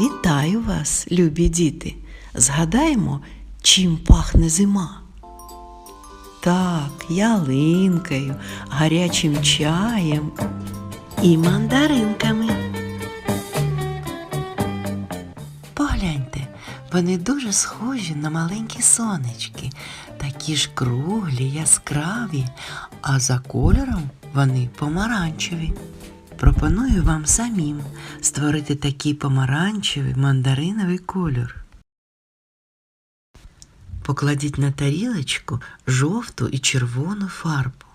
Вітаю вас, любі діти. Згадаємо, чим пахне зима. Так, ялинкою, гарячим чаєм і мандаринками. Погляньте, вони дуже схожі на маленькі сонечки, такі ж круглі, яскраві, а за кольором вони помаранчеві. Пропоную вам самим створити такий помаранчевий мандариновий кольор. Покладіть на тарілочку жовту і червону фарбу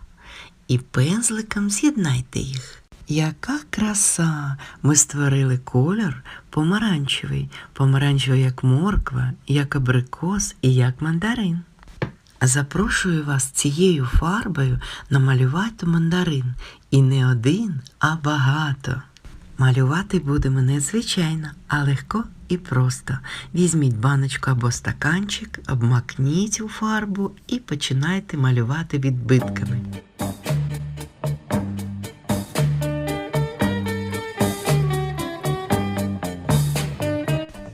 і пензликом з'єднайте їх. Яка краса! Ми створили колір помаранчевий, помаранчевий як морква, як абрикос і як мандарин. Запрошую вас цією фарбою намалювати мандарин. І не один, а багато. Малювати будемо незвичайно, а легко і просто. Візьміть баночку або стаканчик, обмакніть у фарбу і починайте малювати відбитками.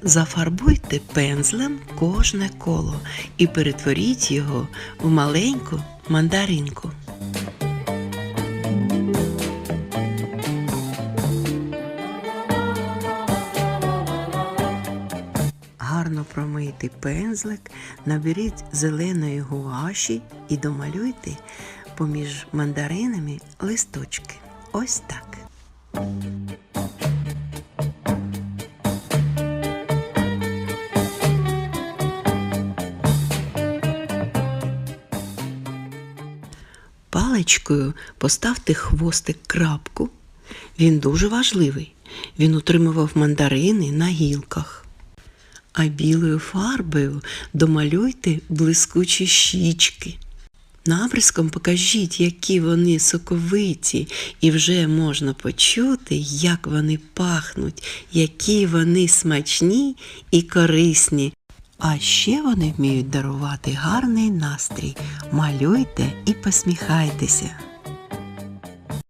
Зафарбуйте пензлем кожне коло і перетворіть його в маленьку мандаринку. Гарно промийте пензлик, наберіть зеленої гуаші і домалюйте поміж мандаринами листочки. Ось так. Паличкою поставте хвостик крапку. Він дуже важливий. Він утримував мандарини на гілках. А білою фарбою домалюйте блискучі щічки. Набризком покажіть, які вони соковиті, і вже можна почути, як вони пахнуть, які вони смачні і корисні. А ще вони вміють дарувати гарний настрій. Малюйте і посміхайтеся.